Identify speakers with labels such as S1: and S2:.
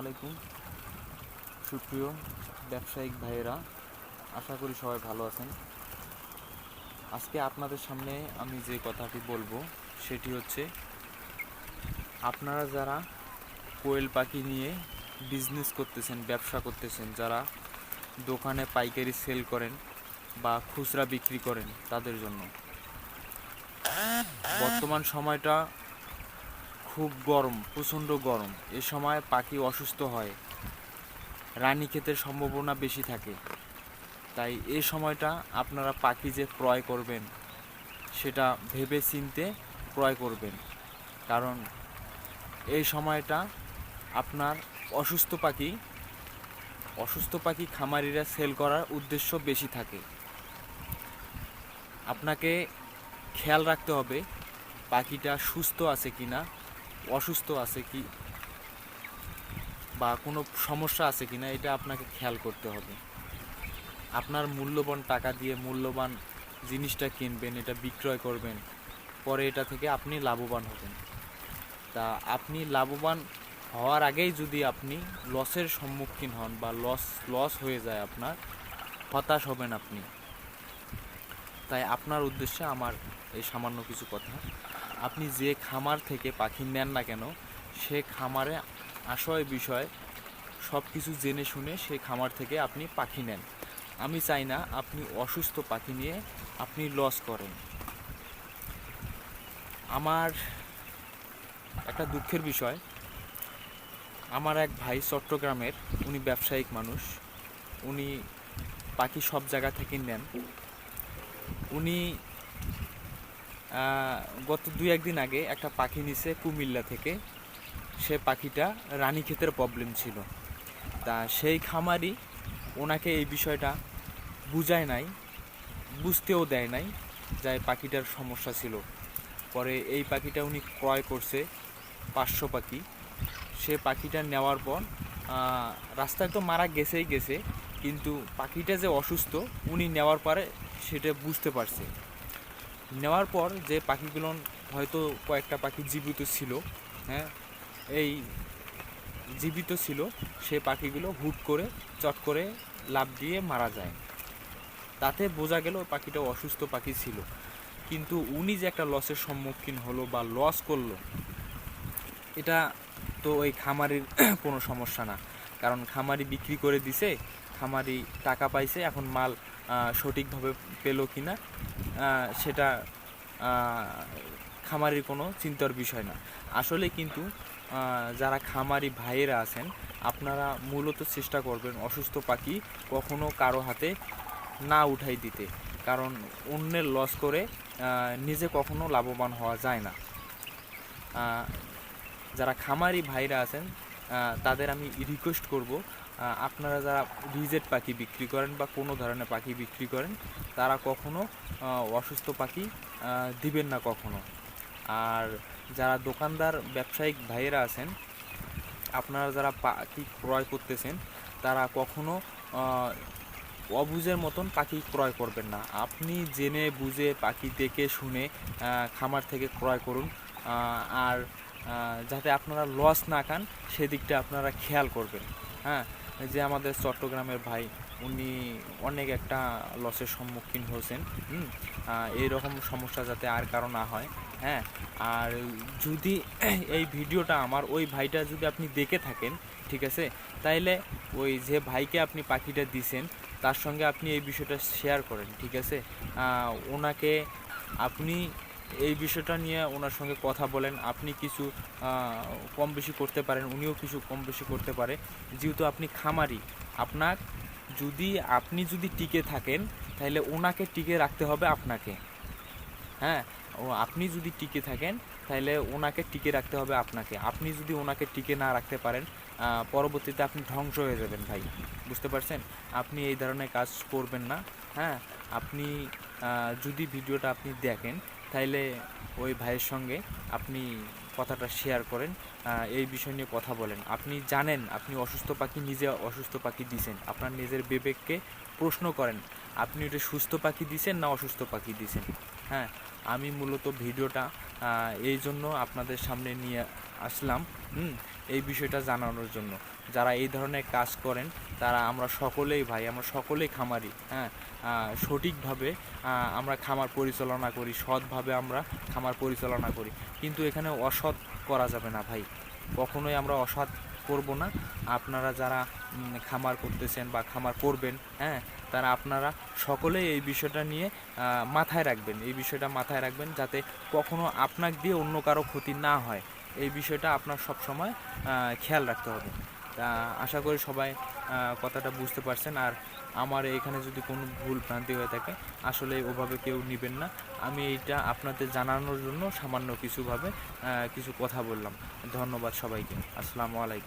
S1: আলাইকুম। সুপ্রিয় ব্যবসায়িক ভাইয়েরা, আশা করি সবাই ভালো আছেন। আজকে আপনাদের সামনে আমি যে কথাটি বলব, সেটি হচ্ছে, আপনারা যারা কোয়েল পাখি নিয়ে বিজনেস করতেছেন, ব্যবসা করতেছেন, যারা দোকানে পাইকারি সেল করেন বা খুচরা বিক্রি করেন তাদের জন্য। বর্তমান সময়টা খুব গরম, প্রচণ্ড গরম। এ সময় পাখি অসুস্থ হয়। রানীক্ষেতের সম্ভাবনা বেশি থাকে। তাই এ সময়টা আপনারা পাখি যে ক্রয় করবেন, সেটা ভেবে চিনতে ক্রয় করবেন। কারণ এই সময়টা আপনার অসুস্থ পাখি অসুস্থ পাখি খামারিরা সেল করার উদ্দেশ্য বেশি থাকে। আপনাকে খেয়াল রাখতে হবে, পাখিটা সুস্থ আছে কি না অসুস্থ আছে কি? বা কোনো সমস্যা আছে কি না, এটা আপনাকে খেয়াল করতে হবে। আপনার মূল্যবান টাকা দিয়ে মূল্যবান জিনিসটা কিনবেন, এটা বিক্রয় করবেন, পরে এটা থেকে আপনি লাভবান হবেন। তা আপনি লাভবান হওয়ার আগেই যদি আপনি লসের সম্মুখীন হন বা লস লস হয়ে যায় আপনার, হতাশ হবেন আপনি। তাই আপনার উদ্দেশ্যে আমার এই সামান্য কিছু কথা। আপনি যে খামার থেকে পাখি নেন না কেন, সে খামারে আশয় বিষয় সব কিছু জেনে শুনে সে খামার থেকে আপনি পাখি নেন। আমি চাই না আপনি অসুস্থ পাখি নিয়ে আপনি লস করেন। আমার একটা দুঃখের বিষয়। আমার এক ভাই চট্টগ্রামের, উনি ব্যবসায়িক মানুষ। উনি পাখি সব জায়গা থেকে নেন। উনি গত দুই একদিন আগে একটা পাখি নিছে কুমিল্লা থেকে। সে পাখিটা রানীক্ষেতের প্রবলেম ছিল। তা সেই খামারই ওনাকে এই বিষয়টা বুঝায় নাই, বুঝতেও দেয় নাই যে পাখিটার সমস্যা ছিল। পরে এই পাখিটা উনি ক্রয় করছে পাঁচশো পাখি। সে পাখিটা নেওয়ার পর রাস্তায় তো মারা গেছেই গেছে, কিন্তু পাখিটা যে অসুস্থ, উনি নেওয়ার পরে সেটা বুঝতে পারছে। নেওয়ার পর যে পাখিগুলো হয়তো কয়েকটা পাখি জীবিত ছিল হ্যাঁ এই জীবিত ছিল, সে পাখিগুলো হুট করে, চট করে লাভ দিয়ে মারা যায়। তাতে বোঝা গেল পাখিটা অসুস্থ পাখি ছিল। কিন্তু উনি যে একটা লসের সম্মুখীন হলো বা লস করল, এটা তো ওই খামারির কোনো সমস্যা না। কারণ খামারি বিক্রি করে দিছে, খামারি টাকা পাইছে, এখন মাল সঠিকভাবে পেল কি না সেটা খামারির কোনো চিন্তার বিষয় না। আসলে কিন্তু যারা খামারি ভাইয়েরা আছেন, আপনারা মূলত চেষ্টা করবেন অসুস্থ পাখি কখনো কারও হাতে না উঠাই দিতে। কারণ অন্যের লস করে নিজে কখনো লাভবান হওয়া যায় না। যারা খামারি ভাইরা আছেন তাদের আমি রিকোয়েস্ট করব আপনারা যারা রিজেট পাখি বিক্রি করেন বা কোনো ধরনের পাখি বিক্রি করেন, তারা কখনো অসুস্থ পাখি দিবেন না কখনো। আর যারা দোকানদার, ব্যবসায়িক ভাইয়েরা আছেন, আপনারা যারা পাখি ক্রয় করতেছেন, তারা কখনো অবুঝের মতন পাখি ক্রয় করবেন না। আপনি জেনে বুঝে পাখি দেখে শুনে খামার থেকে ক্রয় করুন আর যাতে আপনারা লস না খান, সেদিকটা আপনারা খেয়াল করবেন। হ্যাঁ যে আমাদের চট্টগ্রামের ভাই, উনি অনেক একটা লসের সম্মুখীন হয়েছেন এইরকম সমস্যা যাতে আর কারও না হয় হ্যাঁ? আর যদি এই ভিডিওটা আমার ওই ভাইটা যদি আপনি দেখে থাকেন, ঠিক আছে? তাইলে ওই যে ভাইকে আপনি পাখিটা দিছেন, তার সঙ্গে আপনি এই বিষয়টা শেয়ার করেন, ঠিক আছে? ওনাকে আপনি এই বিষয়টা নিয়ে ওনার সঙ্গে কথা বলেন। আপনি কিছু কম বেশি করতে পারেন, উনিও কিছু কম বেশি করতে পারে। যেহেতু আপনি খামারি, আপনার যদি, আপনি যদি টিকে থাকেন, তাহলে ওনাকে টিকে রাখতে হবে আপনাকে। হ্যাঁ? ও, আপনি যদি টিকে থাকেন, তাহলে ওনাকে টিকে রাখতে হবে আপনাকে। আপনি যদি ওনাকে টিকে না রাখতে পারেন পরবর্তীতে আপনি ধ্বংস হয়ে যাবেন ভাই। বুঝতে পারছেন? আপনি এই ধরনের কাজ করবেন না। হ্যাঁ? আপনি যদি ভিডিওটা আপনি দেখেন তাইলে ওই ভাইয়ের সঙ্গে আপনি কথাটা শেয়ার করেন এই বিষয় নিয়ে কথা বলেন। আপনি জানেন, আপনি অসুস্থ পাখি নিজে অসুস্থ পাখি দিছেন। আপনার নিজের বিবেককে প্রশ্ন করেন, আপনি ওটা সুস্থ পাখি দিছেন না অসুস্থ পাখি দিছেন? হ্যাঁ আমি মূলত ভিডিওটা এই জন্য আপনাদের সামনে নিয়ে আসলাম, হুম, এই বিষয়টা জানানোর জন্য। যারা এই ধরনের কাজ করেন, তারা আমরা সকলেই ভাই, আমরা সকলেই খামারি হ্যাঁ? সঠিকভাবে আমরা খামার পরিচালনা করি, সৎভাবে আমরা খামার পরিচালনা করি। কিন্তু এখানে অসৎ করা যাবে না ভাই। কখনোই আমরা অসৎ করব না। আপনারা যারা খামার করতেছেন বা খামার করবেন হ্যাঁ? তারা আপনারা সকলেই এই বিষয়টা নিয়ে মাথায় রাখবেন। এই বিষয়টা মাথায় রাখবেন যাতে কখনো আপনাক দিয়ে অন্য কারও ক্ষতি না হয়। এই বিষয়টা আপনার সবসময় খেয়াল রাখতে হবে। তা আশা করি সবাই কথাটা বুঝতে পারছেন। আর আমার এখানে যদি কোনো ভুল ভ্রান্তি হয়ে থাকে, আসলে ওভাবে কেউ নেবেন না। আমি এইটা আপনাদের জানানোর জন্য সামান্য কিছুভাবে কিছু কথা বললাম। ধন্যবাদ সবাইকে। আসসালামু আলাইকুম।